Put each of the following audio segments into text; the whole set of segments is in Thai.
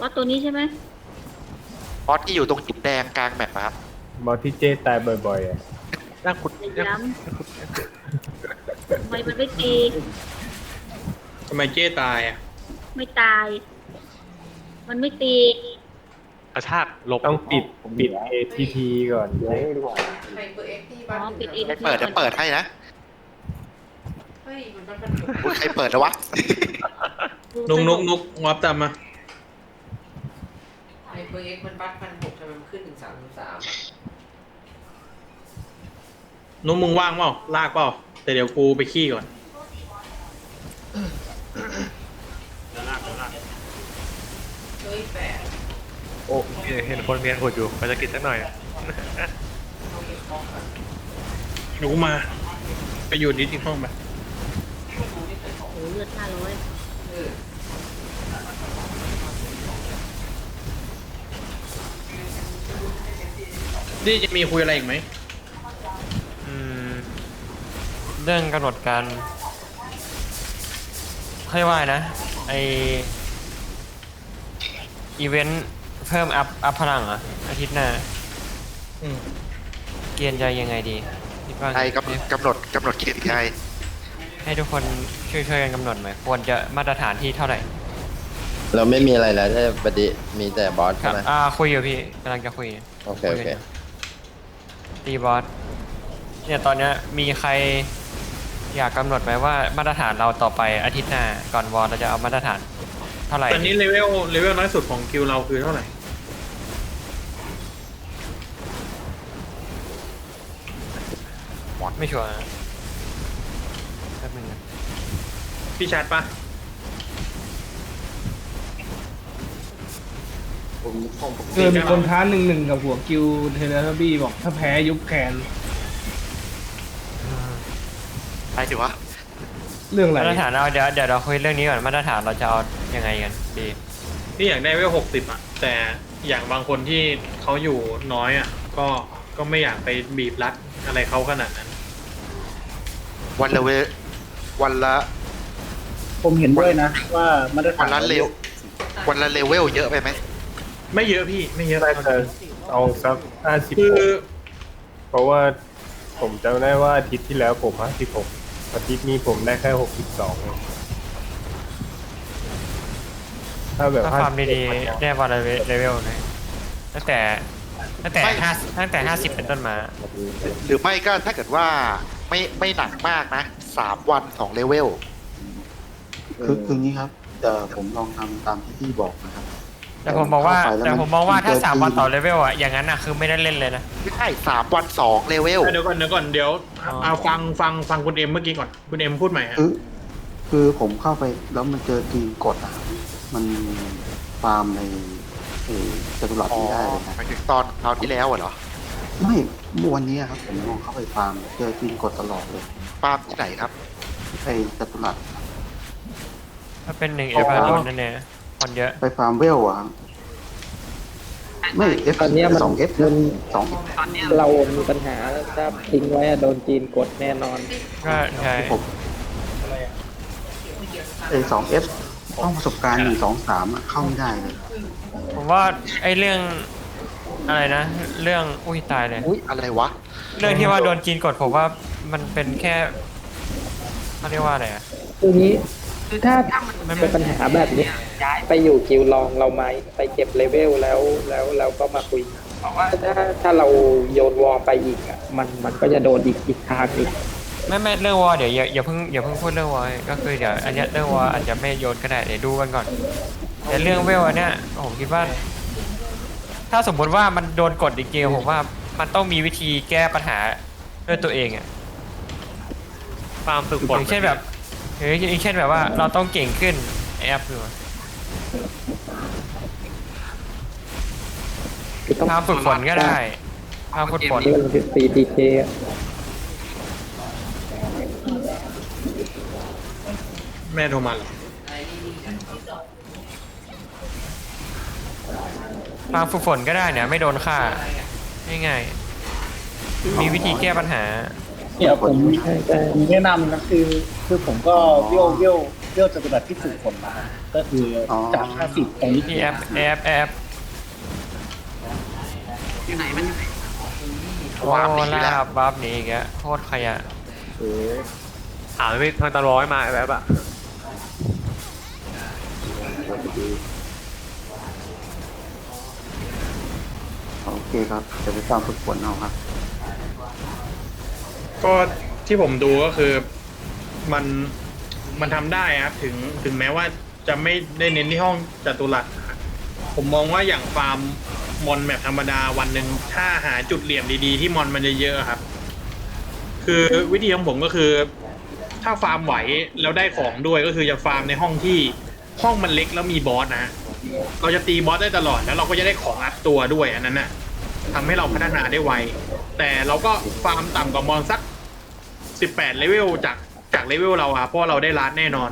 ว่าตัวนี้ใช่ไหมบอสที่อยู่ตรงหินแดงกลางแมปอะครับบอสที่เจ้ตายบ่อยๆอะนั่งขุดพยายามทำไมมันไม่ตีทำไมเจ้ตายอะไม่ตาย มันไม่ตีกระชากหลบต้องปิดปิด ATT ก่อนเดี๋ยวดีกว่าใครเปิดเอ็กซ์ที่อ๋บ้าอนปิดเองใครเปิดจะเปิดให้นะเฮ้ยมันมันมันอุ๊ยใครเปิดแล้ววะนุกนุกนุกงอบตามมา ใครเปิดเอ็กซ์มันบัตพันหกทำไมมันขึ้นถึงสามสิบสามนุกมึงว่างเปล่าลากเปล่าแต่เดี๋ยวกูไปขี้ก่อนเฮ้ยแปดโอ้เห็นคนเมียนขุดอยู่ภารกิจสักหน่อยต้องเก็บของกันเดี๋ยวกูมา ไปอยู่ดิสที่ห้องไป โอ้โหเลือดห้าร้อยเออ ดิจะมีคุยอะไรอีกไหมอืมเรื่องกำหนดการค่อยว่านะไออีเวนต์เพิ่มอัพอัพพลังเหรอะอาทิตย์หน้า อืมเกียนใจยังไงดีคิดว่าไงใครกำกำหนดกำหนดเขตใครให้ทุกคนช่วยช่วยๆกันกำหนดไหมควรจะมาตรฐานที่เท่าไหร่เราไม่มีอะไรแล้วใช่ปฏิมีแต่บอสคใช่รับไหมอ่าคุยอยู่พี่กำลังจะคุยโอเค โอเค ตีบอสเนี่ยตอนเนี้ยมีใครอยากกำหนดไหมว่ามาตรฐานเราต่อไปอาทิตย์หน้าก่อนวอลเราจะเอามาตรฐานเท่าไหร่ตอนนี้เลเวลเลเวลน้อยสุดของคิวเราคือเท่าไหร่ไม่ชัวร์นะแป๊บนึงนะพี่ชาร์จปะ ผมผมผมเออมีคนท้าหนึ่งหนึ่งกับหัวกิวเทเลทบี้บอกถ้าแพ้ยุบแคนใครสิวะเรื่องอะไรมาตรฐานเอาเดี๋ยวเดี๋ยวเราคุยเรื่องนี้ก่อนมาตรฐานเราจะเอายังไงกันดีพี่อยากได้เลเวลหกสิบอะ แต่อย่างบางคนที่เขาอยู่น้อยอะ ก็ก็ไม่อยากไปบีบรัดอะไรเขาขนาดนั้น วันละเววันละ ผมเห็นด้วยนะ ว่ามาตรฐาวันนละเลววันละเลเวลเยอะไปไหม ไม่เยอะพี่ไม่เยอะน่าจะเอาสักห้าสิบคือเพราะว่าผมจำได้ว่าอาทิตย์ที่แล้วผมห้าสิบหกอาทิตย์นี้ผมได้แค่หกสิบสองถ้าแบบถ้าความดีๆได้วันละเลเวลเลยตั้งแต่ตั้งแต่ห้าตั้งแต่ห้าสิบเป็นต้นมาหรือไม่ก็ถ้าเกิดว่าไม่ไม่หนักมากนะสามวันสองเลเวลคือคืองี้ครับเดี๋ยวผมลองทำตามที่พี่บอกนะครับ แต่ผมบอกว่าเข้ไปล้แต่ผมมองว่าถ้าสามวันต่อเลเเวลอะอย่างนั้นอะคือไม่ได้เล่นเลยนะ ไม่ใช่สามวันสองเลเวล เดี๋ยวก่อนเดี๋ยวก่อนเดี๋ยวอ๋อ เอาฟังฟังฟังคุณเอ็มเมื่อกี้ก่อนคุณเอ็มพูดใหม่ฮะคือคือผมเข้าไปแล้วมันเจอทีมกดอะครับมันฟาร์มในเออจตุรัสอ๋อไม่ได้เลยนะหมายถึงตอนคราวที่แล้วอะเหรอไม่เมื่อวันนี้ครับผมลองเข้าไปฟาร์มเจอทีมกดตลอดเลยฟาร์มที่ไหนครับ ไอ้จตุรัสถ้าเป็นหนึ่งอ๋เออฟาโดนนั่นเนี่ย คนเยอะ ไปฟาร์มเวลอะครับไม่เอฟตอนเนี้ยมันสองเอฟสองเรามีปัญหาถ้าทิ้งไว้อะโดนจีนกดแน่นอน ก็ใช่ผมไอ้สองเอฟห้องประสบการณ์หนึ่งสองสามอะเข้าไม่ได้เลย ผมว่าไอ้เรื่องอะไรนะ เรื่องอุ้ยตายเลย อุ้ยอะไรวะ เรื่องที่ว่าโดนจีนกดผมว่ามันเป็นแค่เขาเรียกว่าอะไรอะคือนี้ คือถ้าถ้ามัมันนเป็นปัญหาแบบนี้ย้ายไปอยู่กิวลองเราไหมไปเก็บเลเวลแล้วแล้วเราก็มาคุยเพราะว่าถ้าถ้าเราโยนวอลไปอีกอะมันมันก็จะโดนอีกอีกทางอีกไม่ไม่เรื่องวอลเดี๋ยวอย่าอย่าเพิ่งอย่าเพิ่งพูดเรื่องวอลก็คือเดี๋ยวอันเนี้ยเรื่องวอลอาจจะไม่โยนก็ได้เดี๋ยวดูกันก่อนแต่เรื่องเวลอันเนี้ยผมคิดว่า ถ้าสมมติว่ามันโดนกดอีกเกมผมว่ามันต้องมีวิธีแก้ปัญหาด้วยตัวเองอะฟาร์มฝึกฝอนย่างเช่นแบบ หรืออย่างเช่นแบบว่าเราต้องเก่งขึ้นแอปหรือว่าคือต้องทำฝึกฝนก็ได้ทำฝึกฝนที่มันเป็นซีดีเคแม่โทรมาเหรอทำฝึกฝนก็ได้เนี่ย ไม่โดนฆ่าง่ายๆมีวิธีแก้ปัญหา เนี่ยผมใช่ใช่ผมแนะนำนะคือ คือผมก็เวลเวลเลือกจตุรัสที่ฝึกฝนมาก็คือออจาก50ตรงนี้นี่แอปแอปแอปอยู่ไหนมันอยู่ไหนโอ้วาร์ปหนีไปลาแล้วบบัฟหนี้อีกแล้วโคตรขยะอ่าไม่ทางตะร้อยมาแบบอะโอเคครับจะไปสร้างฝึกฝนเอาครับ ก็ที่ผมดูก็คือมันมันทำได้ครับถึงถึงแม้ว่าจะไม่ได้เน้นที่ห้องจัตุรัสผมมองว่าอย่างฟาร์มมอนแบบธรรมดาวันหนึ่งถ้าหาจุดเหลี่ยมดีๆ ที่มอนมันเยอะๆครับ คือวิธีของผมก็คือ ถ้าฟาร์มไหวแล้วได้ของด้วยก็คือจะฟาร์มในห้องที่ห้องมันเล็กแล้วมีบอสนะฮะเราจะตีบอสได้ตลอดแล้วเราก็จะได้ของอัดตัวด้วยอันนั้นน่ะทำให้เราพัฒนาได้ไวแต่เราก็ฟาร์มต่ำกว่ามอนสัก 18เลเวลจากจากเลเวลเราอะเพราะเราได้ล้านแน่นอน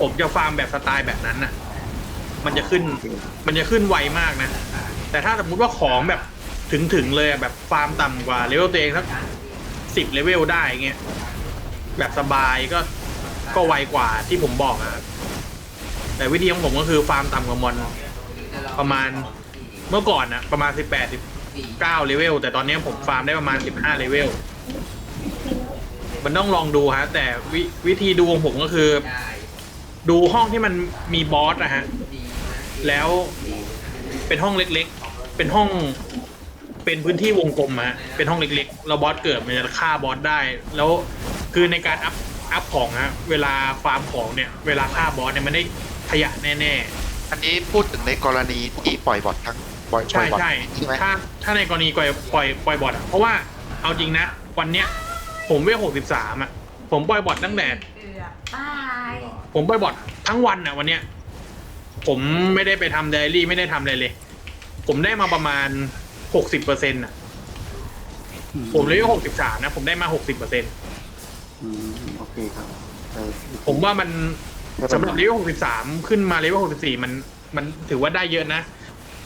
ผมจะฟาร์มแบบสไตล์แบบนั้นน่ะมันจะขึ้นมันจะขึ้นไวมากนะ แต่ถ้าสมมุติว่าของแบบถึงถึงเลยอะแบบฟาร์มต่ำกว่าเลเวลตัวเองสักสิบเลเวลได้เงี้ยแบบสบายก็ก็ไวกว่าที่ผมบอกอะแต่วิธีของผมก็คือฟาร์มต่ำกว่ามอนประมาณเมื่อก่อนนะประมาณ18 19เก้าเลเวลแต่ตอนนี้ผมฟาร์มได้ประมาณ15เลเวล มันต้องลองดูฮะ แต่วิวิธีดูของผมก็คือดูห้องที่มันมีบอสนะฮะแล้วเป็นห้องเล็กๆ เป็นห้อง เป็นพื้นที่วงกลมฮะ เป็นห้องเล็กๆแล้วบอสเกิดมันจะฆ่าบอสได้ แล้วคือในการอัพอัพของฮะ เวลาฟาร์มของเนี่ย เวลาฆ่าบอสเนี่ยมันได้ขยะแน่ๆ อันนี้พูดถึงในกรณีที่ปล่อยบอททั้งปล่อยปล่ใช่อยบอทใช่ใช่ไหมถ้าถ้าในกรณีปล่อยปล่อยปล่อยบอทอะเพราะว่าเอาจริงนะ วันเนี้ย ผมเวลหกสิบสามอะผมปล่อยบอทตั้งแต่ เกือบตายผมปล่อยบอททั้งวันอะวันเนี้ย ผมไม่ได้ไปทำไดอารี่ไม่ได้ทำอะไรเลย ผมได้มาประมาณหกสิบเปอร์เซ็นต์อะผมเลเวลหกสิบสามนะ ผมได้มาหกสิบเปอร์เซ็นต์อืมโอเคครับไปผมว่ามันสำหรับเลเวลหกสิบสามขึ้นมาเลเวลหกสิบสี่มันมันถือว่าได้เยอะนะ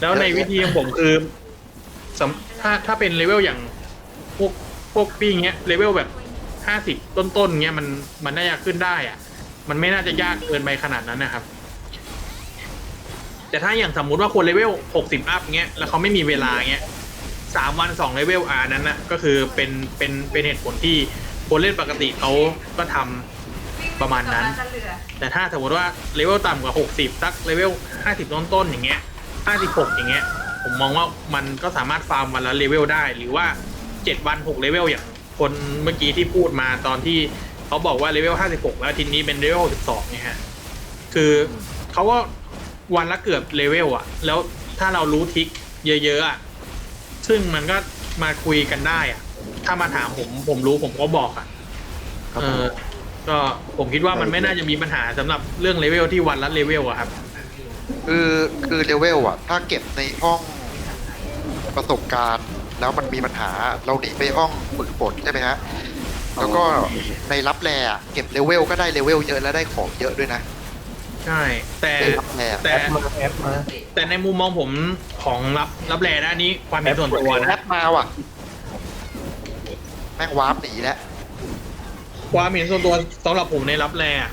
แล้วในวิธีของผมคือสำถ้าถ้าเป็นเลเวลอย่างพวก พวกพี่เงี้ยเลเวลแบบห้าสิบต้นๆเงี้ยมันมันน่าจะขึ้นได้อะ มันไม่น่าจะยากเกินไปขนาดนั้นนะครับ แต่ถ้าอย่างสมมุติว่าคนเลเวลหกสิบอัพเงี้ยแล้วเขาไม่มีเวลาเงี้ยสามวันสองเลเวลอานั้นนะก็คือเป็นเป็นเป็นเหตุผลที่คนเล่นปกติเขาก็ทำประมาณนั้น แต่ถ้าสมมติว่าเลเวลต่ำกว่า 60สักเลเวล50 ต้นๆอย่างเงี้ย 56 อย่างเงี้ย ผมมองว่ามันก็สามารถฟาร์มวันละเลเวลได้ หรือว่า 7วัน6เลเวลอย่างคนเมื่อกี้ที่พูดมาตอนที่เขาบอกว่าเลเวล56แล้วทีนี้เป็นเลเวล62เนี่ยฮะคือเขาก็วันละเกือบเลเวลอะแล้วถ้าเรารู้ทริกเยอะๆอะซึ่งมันก็มาคุยกันได้อะถ้ามาถามผมผมรู้ผมก็บอกอะครับเอผม อก็ผมคิดว่ามันไม่น่าจะมีปัญหาสำหรับเรื่องเลเวลที่วันละเลเวลอะครับ คือคือเลเวลอะถ้าเก็บในห้องประสบการณ์ แล้วมันมีปัญหาเราหนีไปห้องฝึกฝนใช่ไหมฮะแล้วก็ในรับแรอะเก็บเลเวลก็ได้เลเวลเยอะแล้วได้ของเยอะด้วยนะใช่ แต่ในรับแรอะแต่แอปมาแอปมาแต่ในมุมมองผมของรับรับแลนะอันนี้ความเห็นส่วนตัวแอนะปมาว่ะแม่งวาร์ปหนีแล้วความเห็นส่วนตัวสำหรับผมในรับแลอะ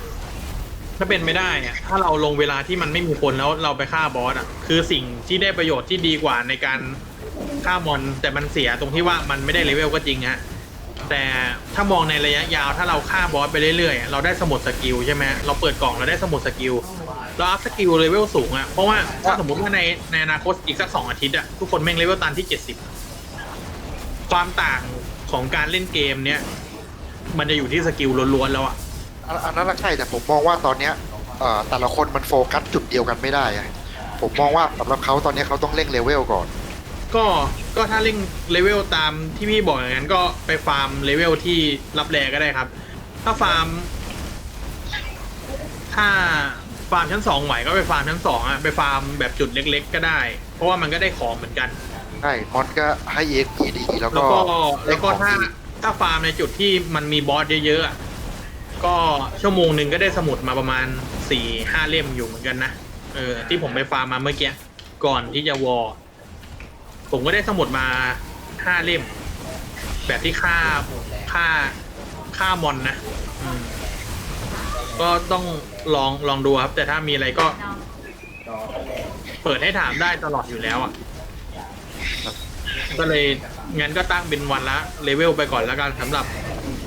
ถ้าเป็นไม่ได้อะถ้าเราลงเวลาที่มันไม่มีคนแล้วเราไปฆ่าบอสอะคือสิ่งที่ได้ประโยชน์ที่ดีกว่าในการ ฆ่ามอน แต่มันเสียตรงที่ว่ามันไม่ได้เลเวลก็จริงฮะแต่ถ้ามองในระยะยาวถ้าเราฆ่าบอสไปเรื่อยๆ เราได้สมุดสกิลใช่ไหมเราเปิดกล่องเราได้สมุดสกิลเราอัพสกิลเลเวลสูงอะเพราะว่าถ้าสมมติว่าในในอนาคตอีกสักสองอาทิตย์อะทุกคนแม่งเลเวลตันที่เจ็ดสิบความต่างของการเล่นเกมเนี้ยมันจะอยู่ที่สกิลล้วนๆแล้วอะอันอันนั้นน่ะใช่แต่ผมมองว่าตอนเนี้ยเอ่อแต่ละคนมันโฟกัสจุดเดียวกันไม่ได้อะผมมองว่าสำหรับเขาตอนเนี้ยเขาต้องเร่งเลเวลก่อน ก็ก็ถ้าเร่งเลเวลตามที่พี่บอกอย่างนั้นก็ไปฟาร์มเลเวลที่รับแรก็ได้ครับ ถ้าฟาร์ม ถ้าฟาร์มชั้นสองไหวก็ไปฟาร์มชั้นสองอะไปฟาร์มแบบจุดเล็ก ๆ ก็ได้ เพราะว่ามันก็ได้ของเหมือนกัน ใช่มอนก็ให้เอ็กพีดีแล้วแล้วก็ก็แล้วก็ถ้าได้ของดีถ้าฟาร์มในจุดที่มันมีบอสเยอะๆอะก็ชั่วโมงหนึ่งก็ได้สมุดมาประมาณสี่ห้าเล่มอยู่เหมือนกันนะเออที่ผมไปฟาร์มมาเมื่อกี้ก่อนที่จะวอร์ ผมก็ได้สมุดมาห้าเล่ม แบบที่ฆ่าฆ่าฆ่ามอนนะอืมก็ต้องลองลองดูครับ แต่ถ้ามีอะไรก็ เปิดให้ถามได้ตลอดอยู่แล้วอะก็เลยงั้นก็ตั้งเป็นวันละเลเวลไปก่อนแล้วกันสำหรับ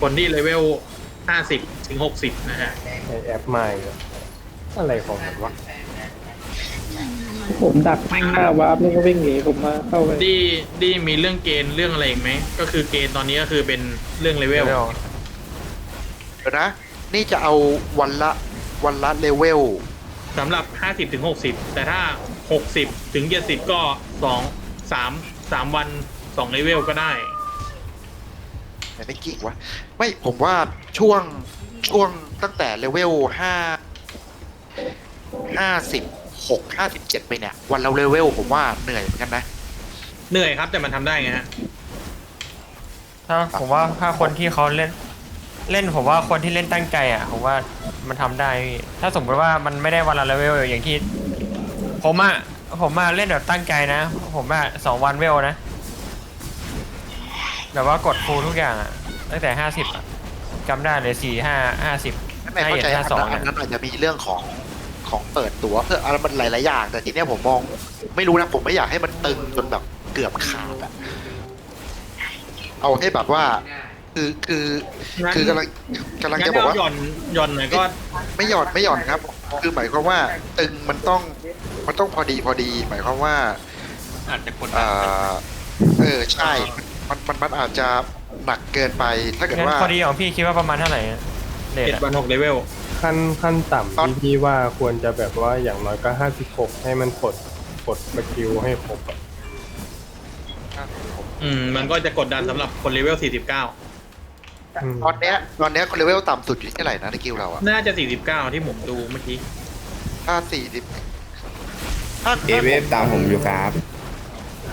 คนที่เลเวลห้าสิบถึงหกสิบนะฮะแอปใหม่อะไรของมันวะ ผมดักหน้าวาร์ปนี่ก็วิ่งหนีผมมาเข้าไปดีดีมีเรื่องเกณฑ์เรื่องอะไรอีกไหม ก็คือเกณฑ์ตอนนี้ก็คือเป็นเรื่องเลเวล เดี๋ยวนะ นี่จะเอาวันละวันละเลเวล สำหรับ 50ถึง60 แต่ถ้า 60ถึง70 ก็สองสามสามวันสองเลเวลก็ได้ไหนไม่กี่วะ ไม่ผมว่าช่วงช่วงตั้งแต่เลเวลห้าห้าสิบ หกห้าสิบเจ็ดไปเนี่ย วันเราเลเวลผมว่าเหนื่อยเหมือนกันนะ เหนื่อยครับแต่มันทำได้ไงฮะ ถ้าผมว่าถ้าคนที่เขาเล่น เล่นผมว่าคนที่เล่นตั้งใจอะผมว่ามันทำได้พี่ถ้าสมมติว่ามันไม่ได้วันละเลเวลอย่างที่ ผมอะผมมาเล่นแบบตั้งใจนะ ผมอะสองวันเวลนะแบบว่ากดฟูลทุกอย่างอะตั้งแต่ห้าสิบจำได้เลยสี่ห้าห้าสิบไม่ห้าเข้าเอ็ดใจห้าสองอันนั้นอาจจะมีเรื่องของ ของเปิดตัวเพื่ออะไรมันหลายๆอย่าง แต่ทีเนี้ยผมมอง ไม่รู้นะผมไม่อยากให้มันตึงจนแบบเกือบขาดอะเอาให้แบบว่า คือคืองั้นคือกำลังกำลังงั้จะนบอกเอาว่าหย่อนหย่อนหน่อยก็ไม่หย่อนไม่หย่อนครับ คือหมายความว่าตึงมันต้องมันต้องพอดีพอดี หมายความว่าอาจจะกดเออเออใช่มันมันมันอาจจะหนักเกินไปถ้าเกิดงั้นว่าพอดีของพี่คิดว่าประมาณเท่าไหร่อะเรทเจ็ดอะวันหกเลเวล ขั้นขั้นตอนต่ำที่พี่ว่าควรจะแบบว่าอย่างน้อยก็ห้าสิบหกให้มันกดกดสกิลให้ครบอะอืมมันก็จะกดดันสำหรับคนเลเวล 49อืมตอนเนี้ยตอนเนี้ยเลเวลต่ำสุดอยู่ที่เท่าไหร่นะในกิลเราอะน่าจะ 49 ที่ผมดูเมื่อกี้ ถ้าสี่สิบถ้าเอเวฟตามผมอยู่ครับ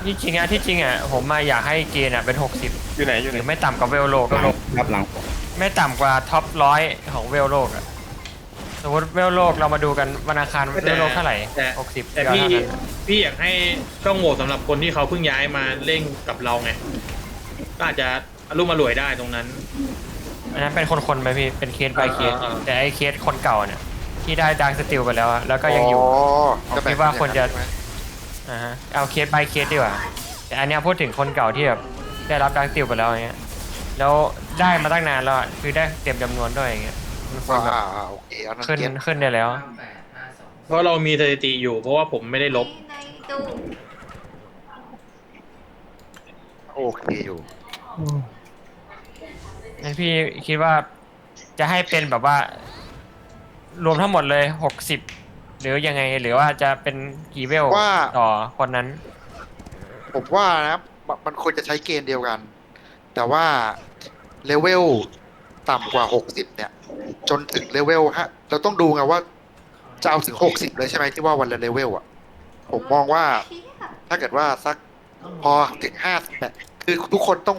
ที่จริงอะที่จริงอะผมมาอยากให้เกณฑ์อะเป็นหกสิบอยู่ไหนอยู่หไหนรือไม่ต่ำกว่าเวลโลกหลังครับหลัง ไม่ต่ำกว่าท็อปร้อยของเวลโลกอะ สมมติเวลโลกเรามาดูกันวันอังคารแต่เวลโลกเท่าไหร่แต่หกสิบแต่พี่พี่อยากให้ช่องโหว่สำหรับคนที่เขาเพิ่งย้ายมาเล่นกับเราไงก็อาจจะอารมณ์มารวยได้ตรงนั้น อันนั้นเป็นคนๆไปพี่เป็นเคส by เคสอ่าอ่า แต่ไอ้เคสคนเก่าเนี่ย ที่ได้ดังสติลไปแล้วอะแล้วก็ยังอยู่ ผมคิดว่าควรจะใช่ไหมอ่าฮะเอาเคส by เคสดีกว่าแต่อันเนี้ยพูดถึงคนเก่าที่แบบได้รับดังสติลไปแล้วอย่างเงี้ยแล้วได้มาตั้งนานแล้วอะคือได้เต็มจำนวนด้วยอย่างเงี้ยมันควรแบบ อ่าอ่าโอเคอันนั้นขึ้นเก็ตขึ้นได้แล้ว เพราะเรามีสถิติอยู่เพราะว่าผมไม่ได้ลบ ในตู้โอเคอยู่งั้นพี่คิดว่าจะให้เป็นแบบว่า รวมทั้งหมดเลยหกสิบหรือยังไงหรือว่าจะเป็นกี่เวลว่า ต่อคนนั้น ผมว่านะมันมันควรจะใช้เกณฑ์เดียวกัน แต่ว่าเลเวลต่ำกว่าหกสิบเนี่ย จนถึงเลเวลฮะ เราต้องดูไงว่าจะเอาถึงหกสิบเลยใช่ไหมที่ว่าวันละเลเวลอะ ผมมองว่า ถ้าเกิดว่าสักพอถึงห้าสิบแปดคือทุกคนต้อง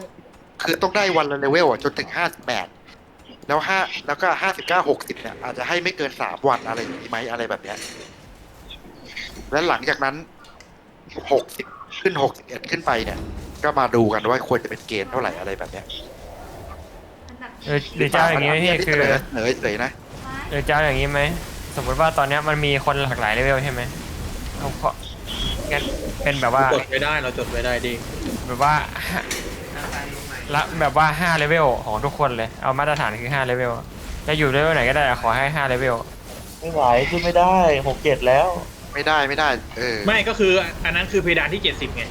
คือต้องได้วันละเลเวลอะจนถึงห้าสิบแปดแล้วห้าแล้วก็ห้าสิบเก้าหกสิบเนี่ยอาจจะให้ไม่เกินสามวันอะไรอย่างนี้ไหมอะไรแบบเนี้ยและหลังจากนั้นหกสิบขึ้นหกสิบเอ็ดขึ้นไปเนี่ย ก็มาดูกันว่าควรจะเป็นเกณฑ์เท่าไหร่อะไรแบบเนี้ย อันดับหรือหรือจะเอาอย่างนี้ไหมพี่คือเหนื่อยเฉยๆนะหรือจะเอาอย่างนี้ไหมสมมติว่าตอนเนี้ยมันมีคนหลากหลายเลเวลใช่ไหมเอาของั้นเป็นแบบว่าจดไว้ได้เราจดไว้ได้ดีแบบว่าห้าละแบบว่าห้าเลเวลของทุกคนเลยเอามาตรฐานคือห้าเลเวลจะอยู่เลเวลไหนก็ได้ขอให้ห้าเลเวลไม่ไหวขึ้นไม่ได้หกเจ็ดแล้ว ไม่ได้ไม่ได้ เออไม่ก็คืออันนั้นคือเพดานที่ 70ไง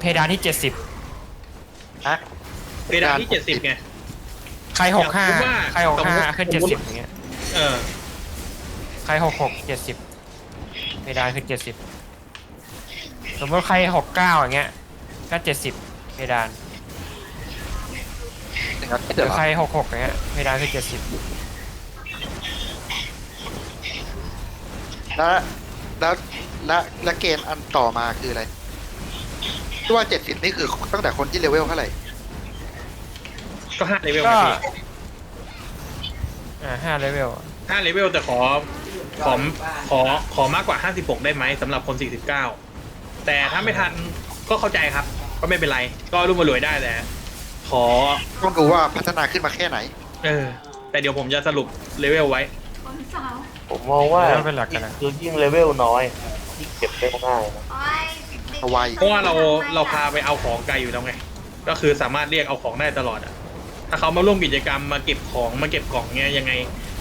เพดานที่เจ็ดสิบฮะเพดานที่ 70ไงใครหกห้าอยากรู้ว่าใครหกห้าสมมุติขึ้นสเจ็ดมมุติสิบอย่างเงี้ยเออ ใครหกหกเจ็ดสิบเพดานคือเจ็ดสิบสมมติใครหกเก้าอย่างเงี้ย ก็เจ็ดสิบเพดานอย่างนั้นหเดี๋รืยวอใครหกหกอย่างเงี้ยเพดานคือเจ็ดสิบแล้วแล้วแล้วแล้วเกณฑ์อันต่อมาคืออะไรที่ว่าเจ็ดสิบนี่คือตั้งแต่คนที่เลเวลเท่าไหร่ ก็5เลเวลก็ไงพี่อ่าห้าเลเวลห้าเลเวลแต่ขอขอขอขอมากกว่า56ได้ไหมสำหรับคน49แต่ถ้าไม่ทันก็เข้าใจครับ ก็ไม่เป็นไร ก็รุ่มมารวยได้แต่ขอ ต้องดูว่าพัฒนาขึ้นมาแค่ไหน เออ แต่เดี๋ยวผมจะสรุปเลเวลไว้ คนผมมองว่าแล้วเป็นหลักกันนะ คือยิ่งเลเวลน้อยยิ่งเก็บได้ง่ายนะเอาไว้ เพราะว่าเราเราพาไปเอาของไกลอยู่แล้วไง ก็คือสามารถเรียกเอาของได้ตลอดอะ ถ้าเขามาร่วมกิจกรรมมาเก็บของมาเก็บกล่องเงี้ยยังไง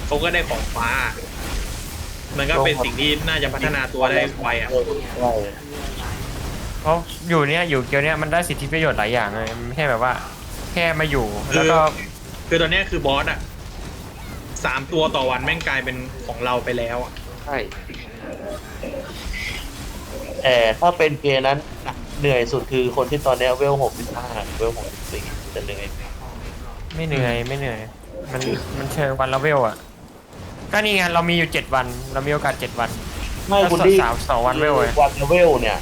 เขาก็ได้ของฟ้า มันก็เป็นสิ่งที่น่าจะพัฒนาตัวได้ไวอะใช่เพราะอยู่เนี้ยอยู่เกียวเนี้ยมันได้สิทธิประโยชน์หลายอย่างเลยไม่ใช่แบบว่า แค่มาอยู่แล้วก็คือตอนเนี้ยคือบอสอะสามตัวต่อวันแม่งกลายเป็นของเราไปแล้วอะใช่แต่ถ้าเป็นเกมนั้นเหนื่อยสุดคือคนที่ตอนเนี้ยเวลหกสิบห้าเวลหกสิบสี่จะเหนื่อย ไม่เหนื่อยไม่เหนื่อย มันมันเชิงวันละเวลอะ ก็นี่ไงเรามีอยู่เจ็ดวัน เรามีโอกาสเจ็ดวันไม่แล้วคุณที่สามสองวันเวลเลยวันเวลเนี่ย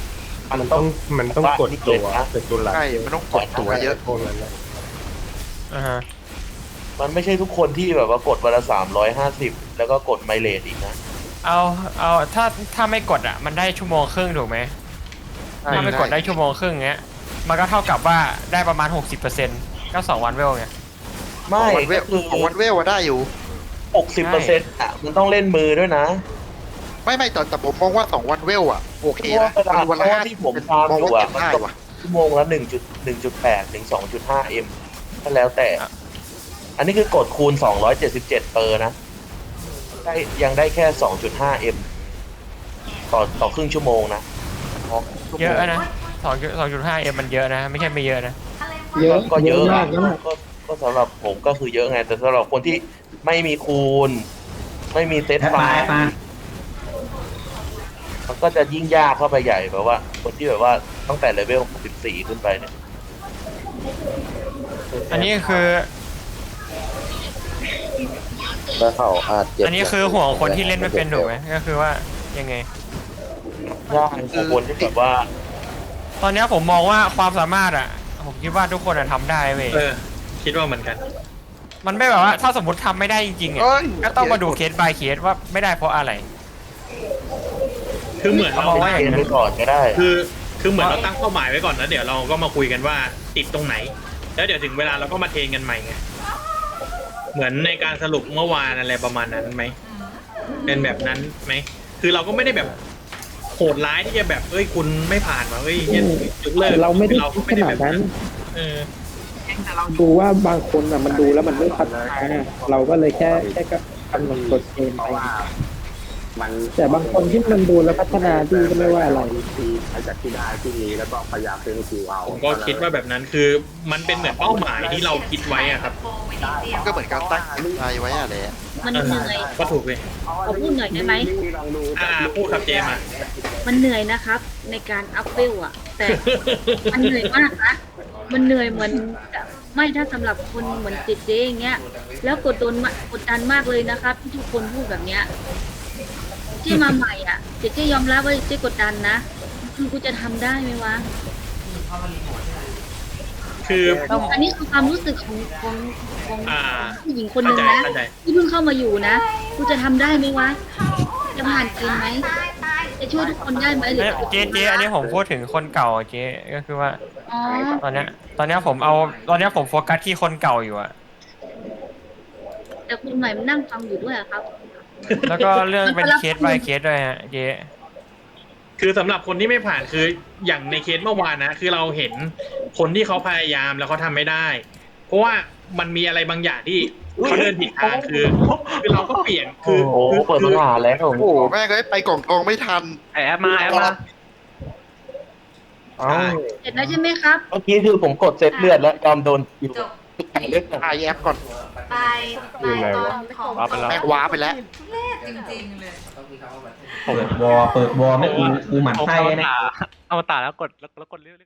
มันต้ต้อองงมันต้องกดตัวเป็นตัวหลักใช่มันต้องกดตัวเยอะพวกนั้นนะอ่าฮะมันไม่ใช่ทุกคนที่แบบว่ากดวันละสามร้อยห้าสิบแล้วก็กดไมเลสอีกนะ เอาเอาถ้าถ้าไม่กดอะ มันได้ชั่วโมงครึ่งถูกไหมใช่ถ้าไม่กดได้ชั่วโมงครึ่งเงี้ย มันก็เท่ากับว่าได้ประมาณ60%ก็สองวันเวลไง ไม่ของวันเวก็ลคือของวันเวลอะได้อยู่ หกสิบเปอร์เซ็นต์อะมันต้องเล่นมือด้วยนะ ไม่ไม่แต่แต่ผมมองว่าสองวันเวลอะโอเคนะเพราะว่าวันละเพราะห้าว่าที่ผมตามมองอยู่ว่าอะ เก็บได้ว่ะ ชั่วโมงละหนึ่งจุดหนึ่งจุดแปดถึงสองจุดห้าเอ็มก็แล้วแต่อันนี้คือกดคูณสองร้อยเจ็ดสิบเจ็ดเปอร์นะ ได้ยังได้แค่สองจุดห้าเอ็มต่อต่อครึ่งชั่วโมงนะเยอะนะสองสองจุดห้าเอ็มมันเยอะนะ ไม่ใช่ไม่เยอะนะ เยอะก็เยอะมากนะก็ ก็สำหรับผมก็คือเยอะไง แต่สำหรับคนที่ไม่มีคูณ ไม่มีเซตไฟล์มันก็จะยิ่งยากเข้าไปใหญ่แบบว่า คนที่แบบว่าตั้งแต่เลเวล14ขึ้นไปเนี่ยอันนี้คือ แล้วเขาอาจเจ็บอันนี้คือห่วงคนที่เล่นไม่เป็นถูกไหมก็คือว่ายังไง ยากของคนที่แบบว่า ตอนเนี้ยผมมองว่าความสามารถอะ ผมคิดว่าทุกคนอะทำได้เว้ยเออ คิดว่าเหมือนกัน มันไม่แบบว่าถ้าสมมติทำไม่ได้จริงๆอะเอ้ย ก็ต้องมาดูเคส by เคสว่าไม่ได้เพราะอะไร คือเหมือนเราเอามาไว้เรียนไปก่อนก็ได้ คือคือเหมือนเราตั้งเป้าหมายไว้ก่อนแล้วเดี๋ยวเราก็มาคุยกันว่าติดตรงไหน แล้วเดี๋ยวถึงเวลาเราก็มาเทรนกันใหม่ไงเหมือนในการสรุปเมื่อวานอะไรประมาณนั้นไหมเป็นแบบนั้นไหมคือเราก็ไม่ได้แบบโหดร้ายที่จะแบบเอ้ยคุณไม่ผ่านว่ะเอ้ยเหี้ยยกเลิกเราไม่ได้เราคิก็ดไม่ขได้นาแบดบนั้น เออ ดูว่าบางคนอะมันดูแล้วมันไม่พัฒนาเราก็เลยแค่แค่กำหนดกฎเกณฑ์ไปแต่บางคนที่มันดูแล้วพัฒนาที่ก็ไม่ว่าอะไรผมก็คิดว่าแบบนั้นคือมันเป็นเหมือนเป้าหมายที่เราคิดไว้อะครับมันก็เหมือนการตั้งใจไว้อะแหละมันเหนื่อยก็ถูกเลยขอพูดหน่อยได้ไหมอ่าพูดครับเจมส์อะมันเหนื่อยนะครับ ในการอัพเวลอะแต่มันเหนื่อยมากนะ มันเหนื่อยเหมือนไม่ถ้าสำหรับคนเหมือนเจเจอย่างเงี้ย แล้วกดดันมากดดันมากเลยนะครับที่ทุกคนพูดแบบเนี้ยที่มาใหม่อะเจเจยอมรับว่าเจกดดันนะคือกูจะทำได้ไหมวะคืออันนี้คือความรู้สึกของของของอ่าผู้หญิงคนหนึ่งเข้าใจนะเข้าใจที่เพิ่งเข้ามาอยู่นะกูจะทำได้ไหมวะจะผ่านเกณฑ์ไหม จะช่วยทุกคนได้ไหมหรือเอ้ยเจ๊เจ๊อันนี้ผมพูดถึงคนเก่าอะเจ๊ก็คือว่า อ๋อตอนเนี้ยตอนเนี้ยผมเอาตอนเนี้ยผมโฟกัสที่คนเก่าอยู่อะแต่คุณใหม่มันนั่งฟังอยู่ด้วยอะครับ แล้วก็เรื่องเป็นเคส by เคสด้วยฮะเจ๊คือสำหรับคนที่ไม่ผ่านคืออย่างในเคสเมื่อวานนะ คือเราเห็นคนที่เขาพยายามแล้วเขาทำไม่ได้ เพราะว่ามันมีอะไรบางอย่างที่เขาเดินผิดทางคือคือเราก็เปลี่ยนคือโอ้โหคือเปิดปัญหาแล้วโอ้โหแม่งเลยไปกล่องทองไม่ทันไอแอปมาแอปมาเอ้าเสร็จแล้วใช่ไหมครับเมื่อกี้คือผมกดเซตเลือดแล้วยอมโดนอยู่จบเลือดไอแอปก่อนไปไปตอนของว้าไปแล้วแม่งว้าไปแล้วทุเรศจริงๆเลยเปิดวอเปิดวอไม่กูกูหมั่นไส้นะเอาตาแล้วกดแล้วกดเรื่อย